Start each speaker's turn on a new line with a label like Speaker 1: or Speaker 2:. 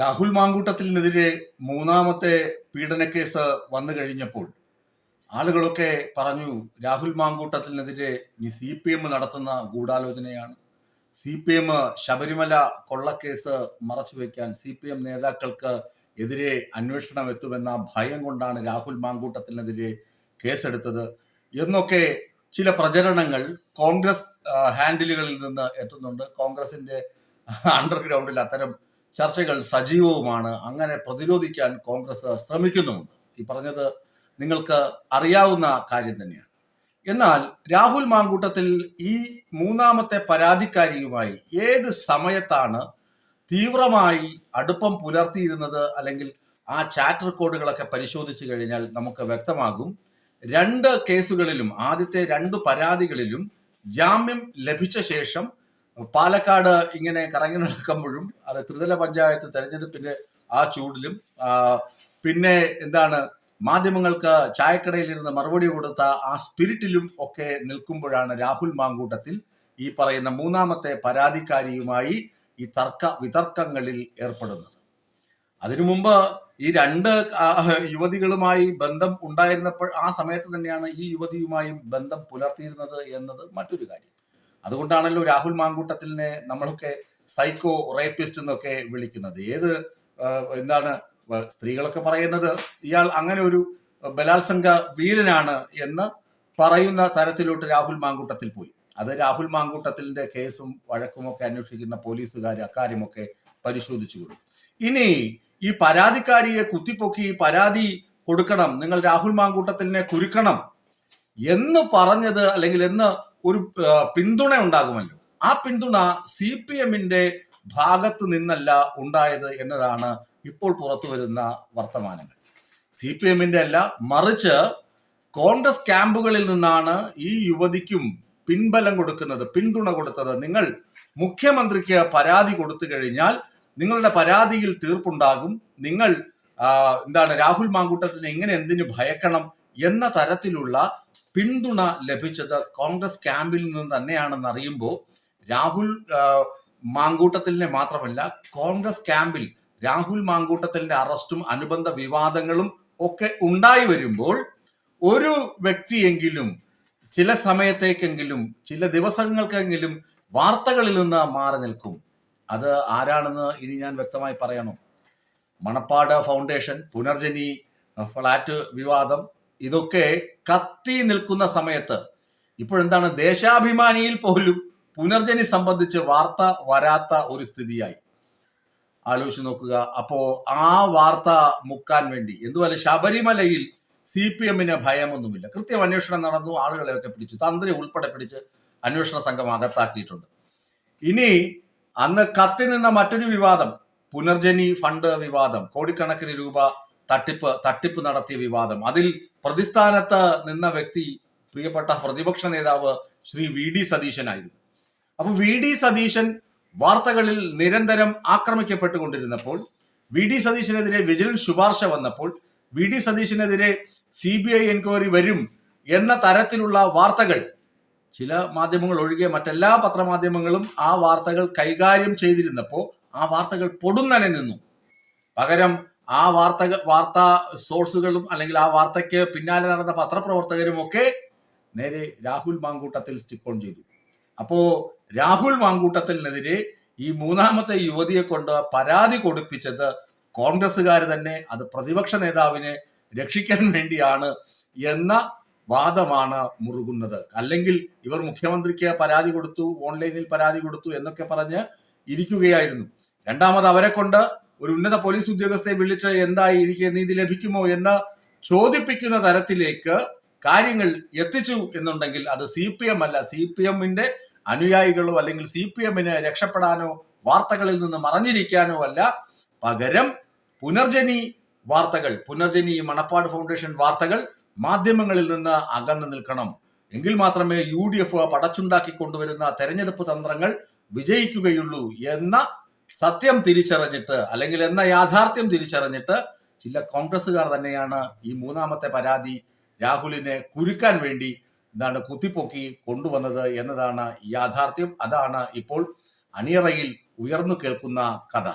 Speaker 1: രാഹുൽ മാങ്കൂട്ടത്തിനെതിരെ മൂന്നാമത്തെ പീഡനക്കേസ് വന്നു കഴിഞ്ഞപ്പോൾ ആളുകളൊക്കെ പറഞ്ഞു രാഹുൽ മാങ്കൂട്ടത്തിനെതിരെ ഇനി സി പി എം നടത്തുന്ന ഗൂഢാലോചനയാണ്. സി പി എം ശബരിമല കൊള്ളക്കേസ് മറച്ചുവെക്കാൻ സി പി എം നേതാക്കൾക്ക് എതിരെ അന്വേഷണം എത്തുമെന്ന ഭയം കൊണ്ടാണ് രാഹുൽ മാങ്കൂട്ടത്തിനെതിരെ കേസെടുത്തത്. എന്നൊക്കെ ചില പ്രചരണങ്ങൾ കോൺഗ്രസ് ഹാൻഡിലുകളിൽ നിന്ന് എത്തുന്നുണ്ട്. കോൺഗ്രസിന്റെ അണ്ടർഗ്രൗണ്ടിൽ അത്തരം ചർച്ചകൾ സജീവവുമാണ്. അങ്ങനെ പ്രതിരോധിക്കാൻ കോൺഗ്രസ് ശ്രമിക്കുന്നുമുണ്ട്. ഈ പറഞ്ഞത് നിങ്ങൾക്ക് അറിയാവുന്ന കാര്യം തന്നെയാണ്. എന്നാൽ രാഹുൽ മാങ്കൂട്ടത്തിൽ ഈ മൂന്നാമത്തെ പരാതിക്കാരിയുമായി ഏത് സമയത്താണ് തീവ്രമായി അടുപ്പം പുലർത്തിയിരുന്നത്? അല്ലെങ്കിൽ ആ ചാറ്റ് റെക്കോർഡുകളൊക്കെ പരിശോധിച്ചു കഴിഞ്ഞാൽ നമുക്ക് വ്യക്തമാകും. രണ്ട് കേസുകളിലും ആദ്യത്തെ രണ്ട് പരാതികളിലും ജാമ്യം ലഭിച്ച ശേഷം പാലക്കാട് ഇങ്ങനെ കറങ്ങി നടക്കുമ്പോഴും അത് ത്രിതല പഞ്ചായത്ത് തെരഞ്ഞെടുപ്പിന്റെ ആ ചൂടിലും പിന്നെ എന്താണ് മാധ്യമങ്ങൾക്ക് ചായക്കടയിൽ ഇരുന്ന് മറുപടി കൊടുത്ത ആ സ്പിരിറ്റിലും ഒക്കെ നിൽക്കുമ്പോഴാണ് രാഹുൽ മാങ്കൂട്ടത്തിൽ ഈ പറയുന്ന മൂന്നാമത്തെ പരാതിക്കാരിയുമായി ഈ തർക്ക വിതർക്കങ്ങളിൽ ഏർപ്പെടുന്നത്. അതിനു മുമ്പ് ഈ രണ്ട് യുവതികളുമായി ബന്ധം ഉണ്ടായിരുന്നപ്പോൾ ആ സമയത്ത് തന്നെയാണ് ഈ യുവതിയുമായും ബന്ധം പുലർത്തിയിരുന്നത് എന്നത് മറ്റൊരു കാര്യം. അതുകൊണ്ടാണല്ലോ രാഹുൽ മാങ്കൂട്ടത്തിലിനെ നമ്മളൊക്കെ സൈക്കോ റേപ്പിസ്റ്റ് എന്നൊക്കെ വിളിക്കുന്നത്. ഏത് എന്താണ് സ്ത്രീകളൊക്കെ പറയുന്നത് ഇയാൾ അങ്ങനെ ഒരു ബലാത്സംഗ വീരനാണ് എന്ന് പറയുന്ന തരത്തിലോട്ട് രാഹുൽ മാങ്കൂട്ടത്തിൽ പോയി. അത് രാഹുൽ മാങ്കൂട്ടത്തിലിന്റെ കേസും വഴക്കുമൊക്കെ അന്വേഷിക്കുന്ന പോലീസുകാർ അക്കാര്യമൊക്കെ പരിശോധിച്ചു കൊടുക്കും ഇനി ഈ പരാതിക്കാരിയെ കുത്തിപ്പൊക്കി പരാതി കൊടുക്കണം നിങ്ങൾ രാഹുൽ മാങ്കൂട്ടത്തിനെ കുരുക്കണം എന്ന് പറഞ്ഞത് അല്ലെങ്കിൽ എന്ന് ഒരു പിന്തുണ ഉണ്ടാകുമല്ലോ. ആ പിന്തുണ സി പി എമ്മിന്റെ ഭാഗത്ത് നിന്നല്ല ഉണ്ടായത് എന്നതാണ് ഇപ്പോൾ പുറത്തു വരുന്ന വർത്തമാനങ്ങൾ. സി പി എമ്മിന്റെ അല്ല മറിച്ച് കോൺഗ്രസ് ക്യാമ്പുകളിൽ നിന്നാണ് ഈ യുവതിക്കും പിൻബലം കൊടുക്കുന്നത് പിന്തുണ കൊടുത്തത്. നിങ്ങൾ മുഖ്യമന്ത്രിക്ക് പരാതി കൊടുത്തു കഴിഞ്ഞാൽ നിങ്ങളുടെ പരാതിയിൽ തീർപ്പുണ്ടാകും. നിങ്ങൾ എന്താണ് രാഹുൽ മാങ്കൂട്ടത്തിന് എങ്ങനെ എന്തിനു ഭയക്കണം എന്ന തരത്തിലുള്ള പിന്തുണ ലഭിച്ചത് കോൺഗ്രസ് ക്യാമ്പിൽ നിന്ന് തന്നെയാണെന്ന് അറിയുമ്പോൾ രാഹുൽ മാങ്കൂട്ടത്തിലിനെ മാത്രമല്ല കോൺഗ്രസ് ക്യാമ്പിൽ രാഹുൽ മാങ്കൂട്ടത്തിലിന്റെ അറസ്റ്റും അനുബന്ധ വിവാദങ്ങളും ഒക്കെ ഉണ്ടായി വരുമ്പോൾ ഒരു വ്യക്തിയെങ്കിലും ചില സമയത്തേക്കെങ്കിലും ചില ദിവസങ്ങൾക്കെങ്കിലും വാർത്തകളിൽ നിന്ന് മാറി നിൽക്കും. അത് ആരാണെന്ന് ഇനി ഞാൻ വ്യക്തമായി പറയണം. മണപ്പാട് ഫൗണ്ടേഷൻ പുനർജനി ഫ്ലാറ്റ് വിവാദം ഇതൊക്കെ കത്തി നിൽക്കുന്ന സമയത്ത് ഇപ്പോഴെന്താണ് ദേശാഭിമാനിയിൽ പോലും പുനർജനി സംബന്ധിച്ച് വാർത്ത വരാത്ത ഒരു സ്ഥിതിയായി. ആലോചിച്ച് നോക്കുക. അപ്പോ ആ വാർത്ത മുക്കാൻ വേണ്ടി എന്തുപോലെ ശബരിമലയിൽ സി പി എമ്മിന് ഭയമൊന്നുമില്ല. കൃത്യം അന്വേഷണം നടന്നു ആളുകളെയൊക്കെ പിടിച്ചു. തന്ത്രി ഉൾപ്പെടെ പിടിച്ച് അന്വേഷണ സംഘം അകത്താക്കിയിട്ടുണ്ട്. ഇനി അന്ന് കത്തി നിന്ന മറ്റൊരു വിവാദം പുനർജനി ഫണ്ട് വിവാദം കോടിക്കണക്കിന് രൂപ തട്ടിപ്പ് തട്ടിപ്പ് നടത്തിയ വിവാദം. അതിൽ പ്രതിസ്ഥാനത്ത് നിന്ന വ്യക്തി പ്രിയപ്പെട്ട പ്രതിപക്ഷ നേതാവ് ശ്രീ വി ഡി സതീശനായിരുന്നു. അപ്പൊ വി ഡി സതീശൻ വാർത്തകളിൽ നിരന്തരം ആക്രമിക്കപ്പെട്ടുകൊണ്ടിരുന്നപ്പോൾ വി ഡി സതീശനെതിരെ വിജിലൻസ് ശുപാർശ വന്നപ്പോൾ വി ഡി സതീശനെതിരെ സി ബി ഐ എൻക്വയറി വരും എന്ന തരത്തിലുള്ള വാർത്തകൾ ചില മാധ്യമങ്ങൾ ഒഴികെ മറ്റെല്ലാ പത്രമാധ്യമങ്ങളും ആ വാർത്തകൾ കൈകാര്യം ചെയ്തിരുന്നപ്പോൾ ആ വാർത്തകൾ പൊടുന്നനെ നിന്നു. പകരം ആ വാർത്തകൾ വാർത്താ സോഴ്സുകളും അല്ലെങ്കിൽ ആ വാർത്തയ്ക്ക് പിന്നാലെ നടന്ന പത്രപ്രവർത്തകരും ഒക്കെ നേരെ രാഹുൽ മാങ്കൂട്ടത്തിൽ സ്റ്റിക്ക് ഓൺ ചെയ്തു. അപ്പോ രാഹുൽ മാങ്കൂട്ടത്തിനെതിരെ ഈ മൂന്നാമത്തെ യുവതിയെ കൊണ്ട് പരാതി കൊടുപ്പിച്ചത് കോൺഗ്രസ്സുകാർ തന്നെ. അത് പ്രതിപക്ഷ നേതാവിനെ രക്ഷിക്കാൻ വേണ്ടിയാണ് എന്ന വാദമാണ് മുറുകുന്നത്. അല്ലെങ്കിൽ ഇവർ മുഖ്യമന്ത്രിക്ക് പരാതി കൊടുത്തു ഓൺലൈനിൽ പരാതി കൊടുത്തു എന്നൊക്കെ പറഞ്ഞ് ഇരിക്കുകയായിരുന്നു. രണ്ടാമത് അവരെ കൊണ്ട് ഒരു ഉന്നത പോലീസ് ഉദ്യോഗസ്ഥയെ വിളിച്ച് എന്തായി എനിക്ക് നീതി ലഭിക്കുമോ എന്ന് ചോദിപ്പിക്കുന്ന തരത്തിലേക്ക് കാര്യങ്ങൾ എത്തിച്ചു എന്നുണ്ടെങ്കിൽ അത് സി പി എം അല്ല. സി പി എമ്മിന്റെ അനുയായികളോ അല്ലെങ്കിൽ സി പി എമ്മിന് രക്ഷപ്പെടാനോ വാർത്തകളിൽ നിന്ന് മറഞ്ഞിരിക്കാനോ അല്ല. പകരം പുനർജനി വാർത്തകൾ പുനർജനി മണപ്പാട് ഫൗണ്ടേഷൻ വാർത്തകൾ മാധ്യമങ്ങളിൽ നിന്ന് അകന്നു നിൽക്കണം. എങ്കിൽ മാത്രമേ യു ഡി എഫ് പടച്ചുണ്ടാക്കി കൊണ്ടുവരുന്ന തെരഞ്ഞെടുപ്പ് തന്ത്രങ്ങൾ വിജയിക്കുകയുള്ളൂ എന്ന സത്യം തിരിച്ചറിഞ്ഞിട്ട് അല്ലെങ്കിൽ എന്ന യാഥാർത്ഥ്യം തിരിച്ചറിഞ്ഞിട്ട് ചില കോൺഗ്രസ്സുകാർ തന്നെയാണ് ഈ മൂന്നാമത്തെ പരാതി രാഹുലിനെ കുരുക്കാൻ വേണ്ടി എന്താണ് കുത്തിപ്പൊക്കി കൊണ്ടുവന്നത് എന്നതാണ് യാഥാർത്ഥ്യം. അതാണ് ഇപ്പോൾ അണിയറയിൽ ഉയർന്നു കേൾക്കുന്ന കഥ.